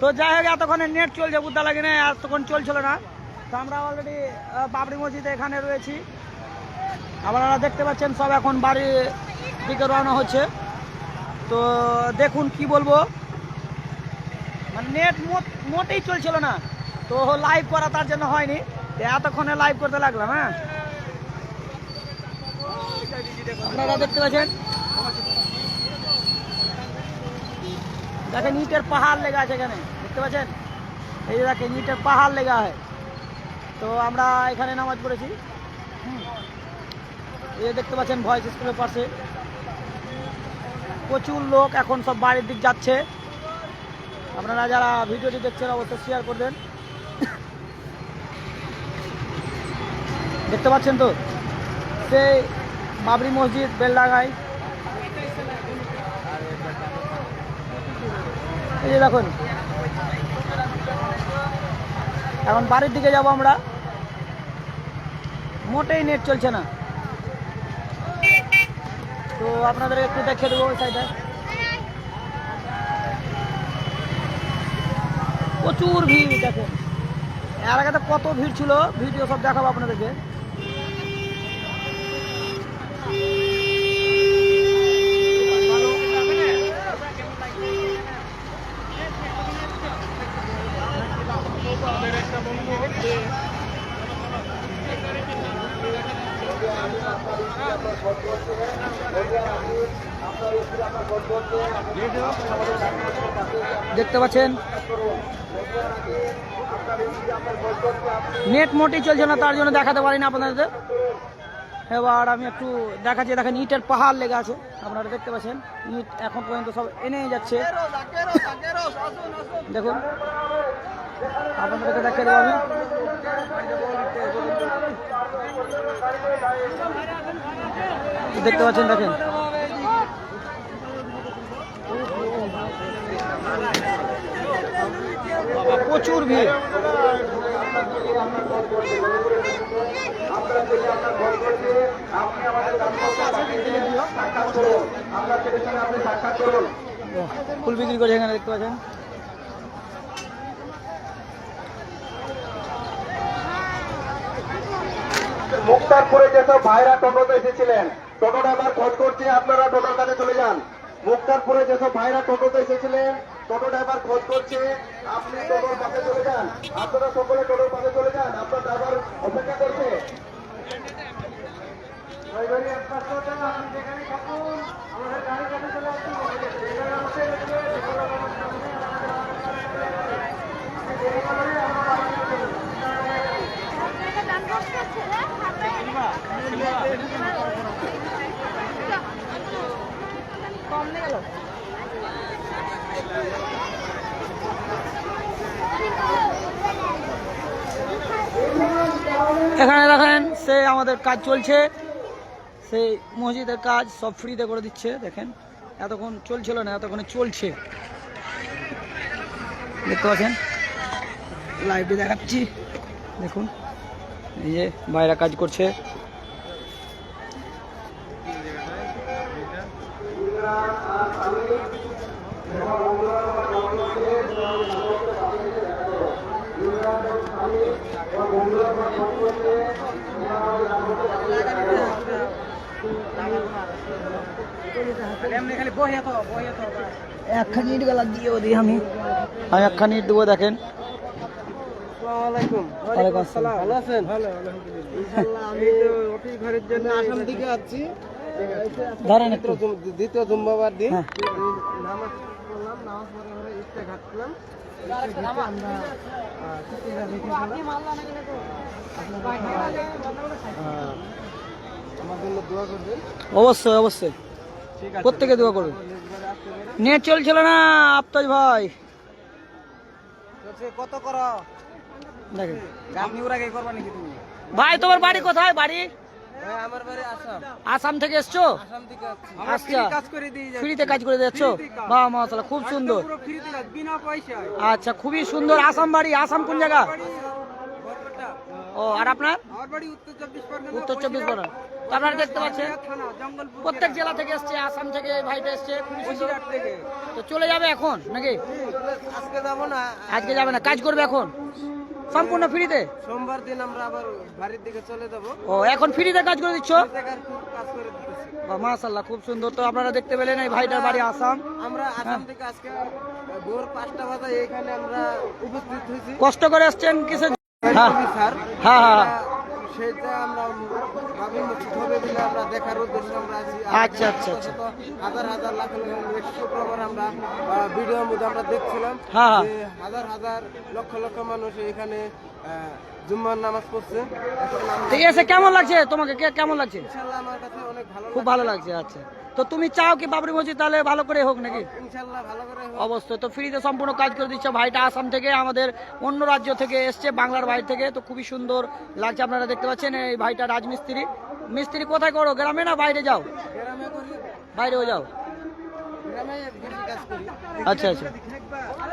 তো যাই হোক, এতক্ষণে নেট চলছে, বুদ্ধা লাগে না এতক্ষণ চলছিল না। তো আমরা অলরেডি বাবরি মসজিদে এখানে রয়েছি। আপনারা দেখতে পাচ্ছেন, সব এখন বাড়ির দিকে রওনা হচ্ছে। তো দেখুন কি বলব। মানে নেট মোটেই চলছিল না। তো লাইভ করা তার জন্য হয়নি। এতক্ষণে লাইভ করতে লাগলাম হ্যাঁ। আপনারা দেখতে পাচ্ছেন? দেখেন ইটের পাহাড় লেগে আছে এখানে, দেখতে পাচ্ছেন? এই যে দেখেন ইটের পাহাড় লেগা হয় তো আমরা এখানে নামাজ পড়েছি। এই দেখতে পাচ্ছেন, ভয়েস স্কুলের পাশে প্রচুর লোক এখন সব বাড়ির দিক যাচ্ছে। আপনারা যারা ভিডিওটি দেখছেন, অবশ্যই শেয়ার করবেন দেখতে পাচ্ছেন তো? সেই বাবরি মসজিদ বেলডাঙ্গাই এই যে দেখুন। এখন বাড়ির দিকে যাব আমরা। মোটেই নেট চলছে না। তো আপনাদের একটু দেখে দেবো ওই সাইডে প্রচুর ভিড় দেখেন। এর আগে তো কত ভিড় ছিল, ভিডিও সব দেখাবো আপনাদেরকে। দেখতে পাচ্ছেন? নেট মোটেই চলছে না, তার জন্য দেখাতে পারি না আপনাদের। এবার আমি একটু দেখাচ্ছি, দেখেন ইটের পাহাড় লেগে আছে, আপনারা দেখতে পাচ্ছেন, ইট এখন পর্যন্ত সব এনে যাচ্ছে। দেখুন, আপনাদেরকে দেখে দেবো আমি। দেখতে পাচ্ছেন দেখেন। প্রচুর ভিড়। ফুল বিক্রি করে এখানে দেখতে পাচ্ছেন। মুক্তারপুরে যেসব ভাইরা টোটোতে এসেছিলেন টোটো ড্রাইভার খোঁজ করছে আপনারা টোটোর কাছে চলে যান। মুক্তারপুরে যেসব ভাইরা টোটোতে এসেছিলেন টোটো ড্রাইভার খোঁজ করছে আপনি টোটোর পাশে চলে যান। আপনারা সকলে টোটোর পাশে চলে যান আপনার ড্রাইভার অপেক্ষা করছে। আমাদের গাড়ির কাছে চলে আসুন। এখানে দেখেন, সে আমাদের কাজ চলছে। সেই মসজিদের কাজ সব ফ্রিতে করে দিচ্ছে, দেখেন। এতক্ষণ চলছিল না, এতক্ষণে চলছে। দেখতে পাচ্ছেন? লাইভে দেখাচ্ছি। দেখুন। এই যে কাজ করছে। একখানি ইট গলা দিয়ে দিই আমি। আমি একখানি ইট দেবো দেখেন। ওয়ালাইকুম আসসালাম। ভালো আছেন? ভালো ইনশাআল্লাহ আমি তো অফিস ঘরের জন্য আসাম থেকে আসছি ধরেন একটু। দ্বিতীয় জুম্মাবার দিন। হ্যাঁ। নামাজ পড়লাম নামাজ পড়ে আমরা ইফতা অবশ্যই অবশ্যই। প্রত্যেকে দোয়া করবে নেট চলছিল না আফতাজ ভাই। কত করো? দেখেন ভাই তোমার বাড়ি কোথায়? বাড়ি? হ্যাঁ, আসাম। থেকে এসছো? আসাম আচ্ছা। কাজ করে দিই ফ্রিতে কাজ করে দিচ্ছ বাহ মাশাআল্লাহ খুব সুন্দর। ফ্রিতে আচ্ছা খুবই সুন্দর। আসাম বাড়ি আসাম কোন জায়গা? ও আর আপনার? উত্তর চব্বিশ পরগনা আপনারা দেখতে পাচ্ছেন প্রত্যেক জেলা। থেকে এসছে আসাম থেকে ভাইটা এসছে তো চলে যাবে এখন নাকি? আজকে যাব না। আজকে যাবে না কাজ করবে এখন? সম্পূর্ণ ফ্রিতে? সোমবার দিন আমরা আবার বাড়ির দিকে চলে যাব। ও এখন ফ্রিতে কাজ করে দিচ্ছ? মাশাল্লাহ খুব সুন্দর। তো আপনারা দেখতে পেলেন এই ভাইটার বাড়ি আসাম। আমরা আসাম থেকে আজকে ভোর পাঁচটা বাজে এখানে আমরা উপস্থিত হয়েছি। কষ্ট করে আসছেন কিসে হ্যাঁ। হ্যাঁ, হ্যাঁ। সেটা আমরা ভাবি মসজিদ হবে বলে আমরা দেখার উদ্দেশ্যে আমরা আছি। আচ্ছা, আচ্ছা, আচ্ছা। হাজার হাজার লাখ লাখ শুক্রবার আমরা ভিডিও ভিডিওর মধ্যে আমরা দেখছিলাম হাজার হাজার লক্ষ লক্ষ মানুষ এখানে জুম্মার নামাজ পড়ছে। ঠিক আছে কেমন লাগছে? তোমাকে কেমন লাগছে? ইনশাল্লাহ আমার কাছে অনেক ভালো খুব ভালো লাগছে আচ্ছা। তো তুমি চাও কি বাবরি মসজিদ তাহলে ভালো করে হোক নাকি? হোক। অবশ্যই। তো ফ্রিতে সম্পূর্ণ কাজ করে দিচ্ছে ভাইটা আসাম থেকে আমাদের অন্য রাজ্য থেকে এসছে বাংলার বাইরে থেকে। তো খুবই সুন্দর লাগছে আপনারা দেখতে পাচ্ছেন এই ভাইটা রাজমিস্ত্রি। মিস্ত্রি কোথায় করো গ্রামে না বাইরে যাও? বাইরেও যাও। আচ্ছা আচ্ছা।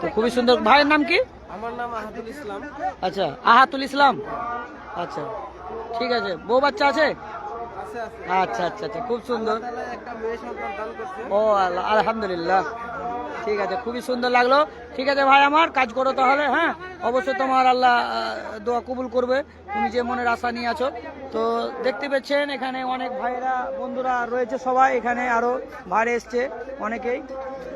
তো খুবই সুন্দর। ভাইয়ের নাম কি? আমার নাম আহাদুল ইসলাম। আচ্ছা আহাতুল ইসলাম। আচ্ছা ঠিক আছে। বউ বাচ্চা আছে? আচ্ছা আচ্ছা আচ্ছা খুব সুন্দর। ও আল্লাহ আলহামদুলিল্লাহ। ঠিক আছে খুবই সুন্দর লাগল। ঠিক আছে ভাই আমার কাজ করো তাহলে হ্যাঁ? অবশ্যই তোমার আল্লাহ দোয়া কবুল করবে। তুমি যে মনের আশা নিয়ে আছো। তো দেখতে পাচ্ছেন এখানে অনেক ভাইয়েরা বন্ধুরা রয়েছে সবাই। এখানে আরও ভাইরে এসছে অনেকেই।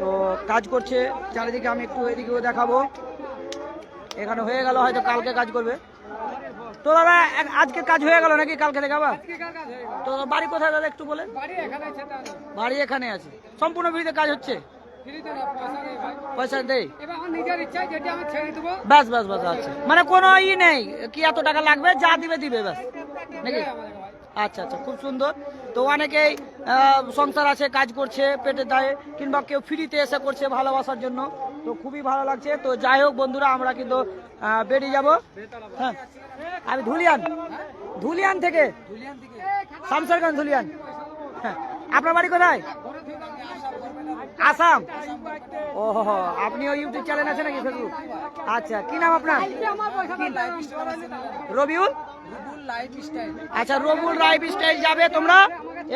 তো কাজ করছে চারিদিকে আমি একটু এদিকেও দেখাবো। এখানে হয়ে গেল হয়তো কালকে কাজ করবে। তো দাদা আজকে কাজ হয়ে গেল নাকি? কালকে থেকে আবার? তো বাড়ি কোথায় দাদা একটু বলে বাড়ি এখানে আছে সম্পূর্ণ ফ্রিতে কাজ হচ্ছে? পয়সা দেই ব্যাস ব্যাস ব্যাস আচ্ছা। মানে কোনো ই নেই কি এত টাকা লাগবে? যা দিবে দিবে ব্যাস। নাকি? আচ্ছা আচ্ছা খুব সুন্দর। তো অনেকেই সংসার আছে কাজ করছে পেটে দায়ে কিংবা কেউ ফ্রিতে এসে করছে ভালোবাসার জন্য। তো খুবই ভালো লাগছে। তো যাই হোক বন্ধুরা আমরা কিন্তু বেরিয়ে যাব। হ্যাঁ। আমি ধুলিয়ান। ধুলিয়ান থেকে। শামসারগঞ্জ ধুলিয়ান। হ্যাঁ। আপনার বাড়ি কোথায়? আসাম। ও হো, আপনিও ইউটিউব চ্যানেল আছে নাকি ফেসবুক? আচ্ছা কি নাম আপনার? রবিউল? আচ্ছা রবিউল লাইফ স্টাইল যাবে তোমরা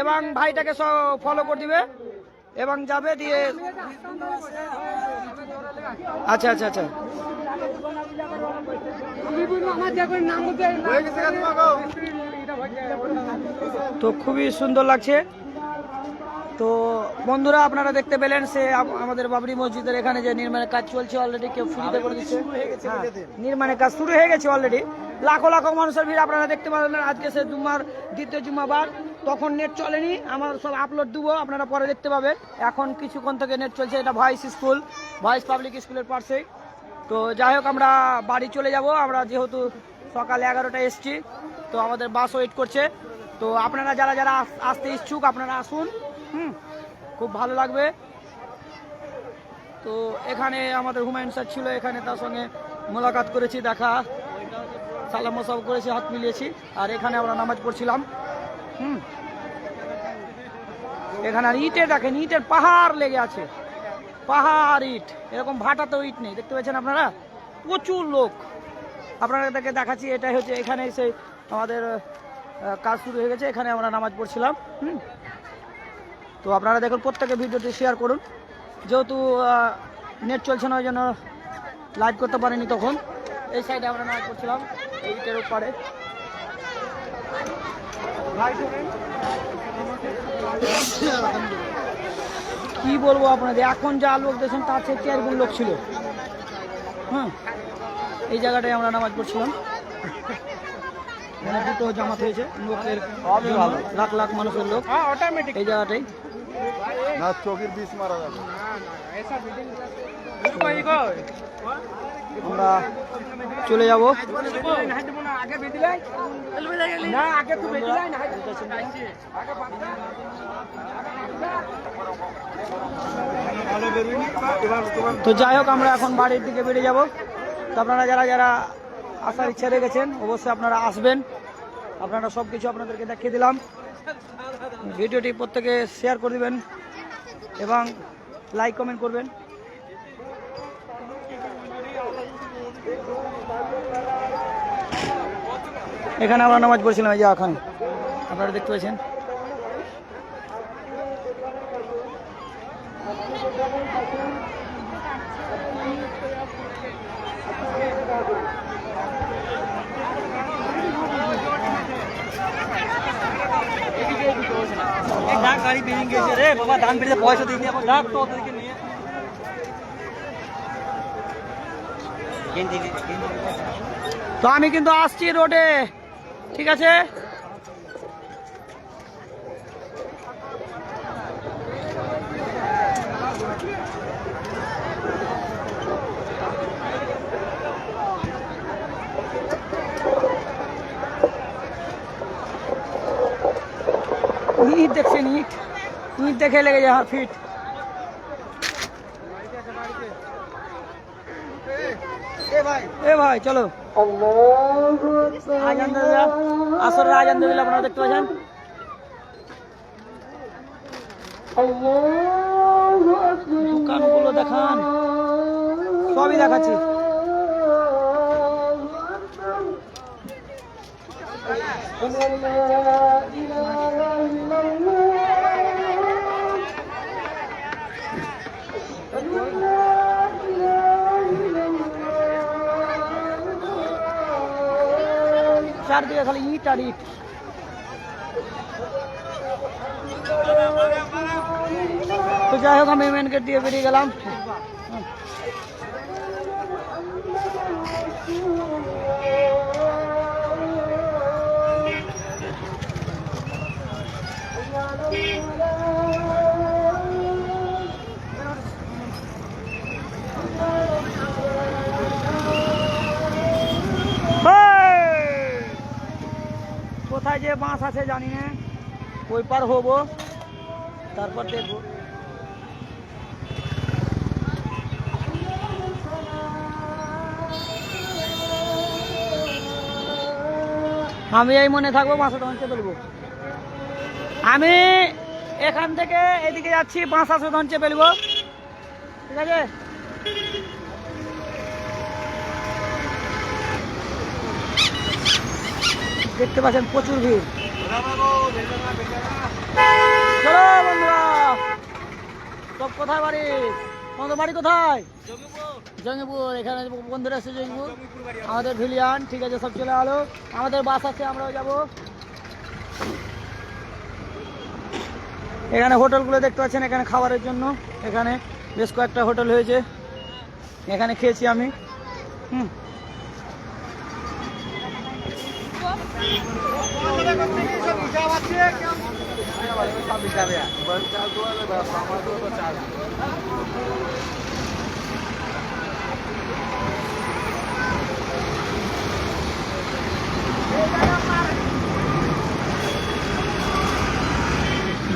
এবং ভাইটাকে ফলো করে দিবে এবং যাবে দিয়ে আচ্ছা আচ্ছা আচ্ছা। তো খুবই সুন্দর লাগছে। তো বন্ধুরা আপনারা দেখতে পেলেন সে আমাদের বাবরি মসজিদের এখানে যে নির্মাণের কাজ চলছে অলরেডি কেউ ফ্রিতে করে দিচ্ছে। হ্যাঁ, নির্মাণের কাজ শুরু হয়ে গেছে অলরেডি লাখো লাখো মানুষের ভিড় আপনারা দেখতে পারলেন। আজকে সে জুম্মার দ্বিতীয় জুম্মাবার। তখন নেট চলেনি, আমার সব আপলোড দেবো, আপনারা পরে দেখতে পাবে এখন কিছুক্ষণ থেকে নেট চলছে, এটা ভয়েস স্কুল ভয়েস পাবলিক স্কুলের পাশেই। তো যাই হোক, আমরা বাড়ি চলে যাব, আমরা যেহেতু সকাল এগারোটায় এসছি, তো আমাদের বাস ওয়েট করছে। তো আপনারা যারা যারা আসতে ইচ্ছুক, আপনারা আসুন, হুম, খুব ভালো লাগবে। তো এখানে আমাদের হুমায়ুন স্যার ছিল, এখানে তার সঙ্গে মোলাকাত করেছি, দেখা সালাম সব করেছি, হাত মিলিয়েছি, আর এখানে আমরা নামাজ পড়ছিলাম। হুম। এখানে আর ইটে দেখেন, ইটের পাহাড় লেগে আছে। পাহাড় ইট, এরকম ভাটাতেও ইট নেই, দেখতে পাচ্ছেন আপনারা? প্রচুর লোক। আপনাদেরকে দেখাচ্ছি, এটাই হচ্ছে এখানে সেই আমাদের কাজ শুরু হয়ে গেছে, এখানে আমরা নামাজ পড়ছিলাম, হুম। তো আপনারা দেখুন প্রত্যেকে ভিডিওটি শেয়ার করুন। যেহেতু নেট চলছে না, ওই জন্য লাইভ করতে পারিনি তখন। এই সাইডে আমরা নামাজ পড়ছিলাম এইটার উপরে। কি বলব আপনাদের? এখন যা লোক দেখছেন তার থেকে গুণ লোক ছিল। হ্যাঁ এই জায়গাটায় আমরা নামাজ পড়ছিলাম। এখানে দুটো জামাত হয়েছে লোকের লাখ লাখ মানুষের লোক। এই জায়গাটাই। না চোখের বিষ মারা যাবে আমরা চলে যাব। তো যাই হোক আমরা এখন বাড়ির দিকে বেরিয়ে যাব। তো আপনারা যারা যারা আসার ইচ্ছা রেখেছেন অবশ্যই আপনারা আসবেন। আপনারা সব কিছু আপনাদেরকে দেখিয়ে দিলাম। ভিডিওটি প্রত্যেকে শেয়ার করে দেবেন এবং লাইক কমেন্ট করবেন। এখানে আমরা নামাজ পড়ছিলাম এই যে এখন আপনারা দেখতে পাচ্ছেন? গাড়ি বেরিয়ে গেছে রে বাবা দাম বেরিয়ে পয়সা দিইনি আবার ডাক তো ওদেরকে নিয়ে। গেঞ্জি গেঞ্জি তো আমি কিন্তু আসছি রোডে। ঠিক আছে ইট দেখছেন ইট ইট দেখে লেগে যায় আমার এ ভাই চলো। আজান আসরের আজান দিয়ে আপনারা দেখতে পাচ্ছেন। দোকানগুলো দেখান। সবই দেখাচ্ছি। চারদিকে খালি ইট আর ইট। তো যাই হোক আমি মেন গেট দিয়ে বেরিয়ে গেলাম। কোথায় যে বাঁশ আছে জানি না। ওই পার হব, তারপর দেখব। আমি এই মনে থাকব বাঁশা ধনচে বলব আমি এখান থেকে এদিকে যাচ্ছি, বাঁশা ধনচে ফেলব। ঠিক আছে? দেখতে পাচ্ছেন প্রচুর ভিড়। সব কোথায় বাড়ি? তোমাদের বাড়ি কোথায়? জঙ্গিপুর, এখানে বন্ধুরা এসে জঙ্গিপুর। আমাদের ভিলিয়ান, ঠিক আছে, সব চলে আলো। আমাদের বাস আছে, আমরাও যাব। এখানে হোটেলগুলো দেখতে পাচ্ছেন, এখানে খাবারের জন্য। এখানে বেশ কয়েকটা হোটেল হয়েছে। এখানে খেয়েছি আমি। হুম।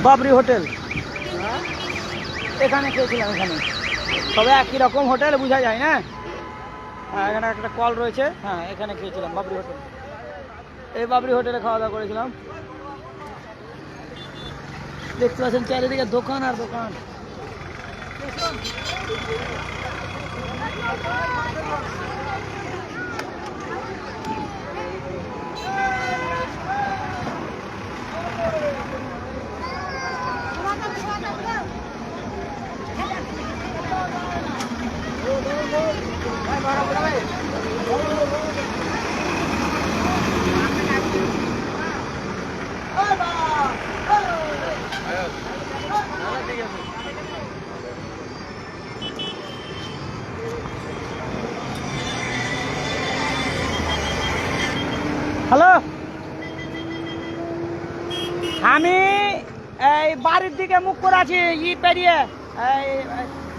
বাবরি হোটেল। এখানে খেয়েছিলাম, এখানে। তবে একই রকম হোটেল, বোঝা যায় না? হ্যাঁ এখানে একটা কল রয়েছে। হ্যাঁ এখানে খেয়েছিলাম, বাবরি হোটেল। এই বাবরি হোটেলে খাওয়া দাওয়া করেছিলাম। দেখতে পাচ্ছেন চারিদিকে দোকান আর দোকান। হ্যালো আমি এই বাড়ির দিকে মুখ করে আছি, ই পেরিয়ে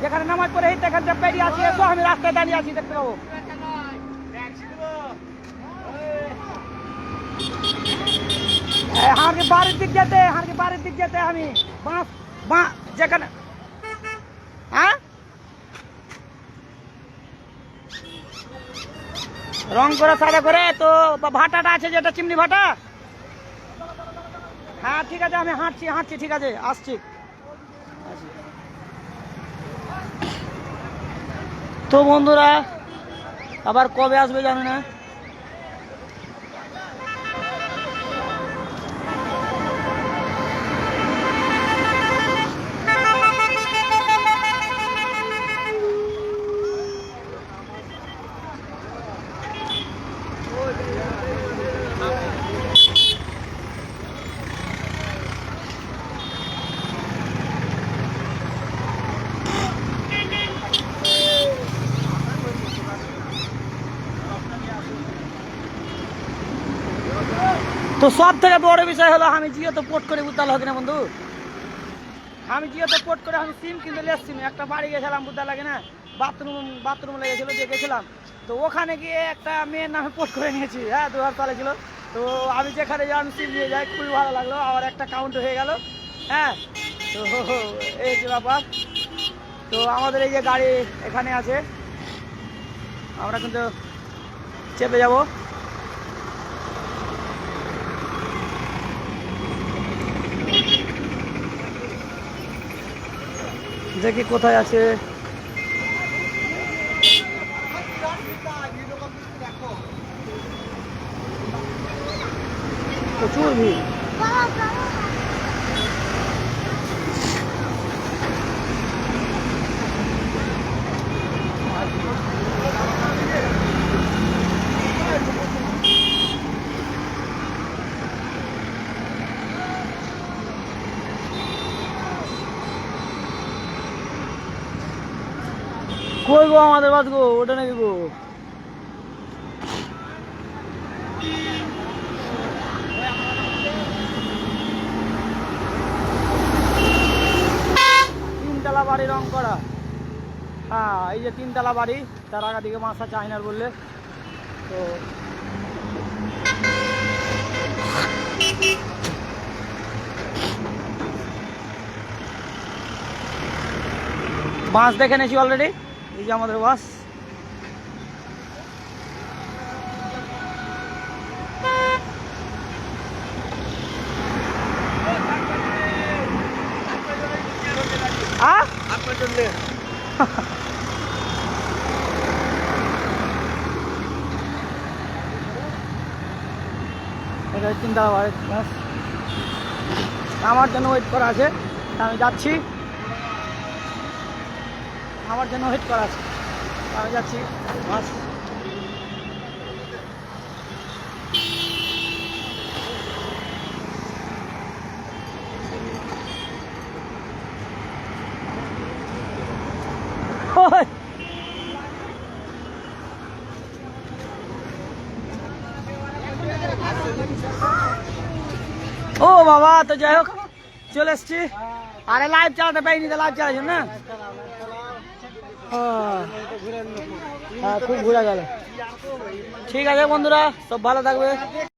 যেখানে নামাজ পড়ে সেখান থেকে পেরিয়ে আছি, এসো, আমি রাস্তায় দাঁড়িয়ে আছি, দেখতে পাবো। আমাকে বাড়ির দিক যেতে আমাকে বাড়ির দিক যেতে আমি। বাঁ বাঁ, যেখানে হ্যাঁ? রং করে সাদা করে তো ভাটাটা আছে, যেটা চিমনি ভাটা? হ্যাঁ ঠিক আছে, আমি হাঁটছি হাঁটছি, ঠিক আছে, আসছি। তো বন্ধুরা, আবার কবে আসবে জানি না। তো সব থেকে বড় বিষয় হলো, আমি জিও তো পোর্ট করে বুঝতে লাগে না বন্ধু। আমি জিও তো পোর্ট করে আমি সিম কিনতে এসছি একটা বাড়ি গেছিলাম বুঝতে লাগে না। বাথরুম বাথরুম লেগেছিল দিয়ে গেছিলাম তো ওখানে গিয়ে একটা মেয়ের নামে পোর্ট করে নিয়েছি হ্যাঁ দু হাজার ছিল। তো আমি যেখানে যাই, আমি সিম নিয়ে যাই, খুবই ভালো লাগল, আবার একটা কাউন্ট হয়ে গেল হ্যাঁ। তো এই যে ব্যাপার। তো আমাদের এই যে গাড়ি এখানে আছে, আমরা কিন্তু চেপে যাব। দেখি কোথায় আছে? প্রচুর ভিড়। কই গো আমাদের বাদ গো? ওটা নাকি গো? তিনতলা বাড়ি রং করা। হ্যাঁ এই যে তিনতলা বাড়ি, তার আগা দিকে মাসা চাইনার বললে। তো বাস দেখে নিয়েছি অলরেডি এই যে আমাদের বাস। বাড়ি আমার জন্য ওয়েট করা আছে। আমি যাচ্ছি। আমার জন্য ওয়েট করা আছে। আমি যাচ্ছি। ওই! ও বাবা, তো যাই হোক, চলে এসছি। আরে লাইভ চালাতে পারিনি তো লাইভ চালাচ্ছেন না হ্যাঁ খুব ঘোরা গেল। ঠিক আছে বন্ধুরা সব ভালো থাকবে।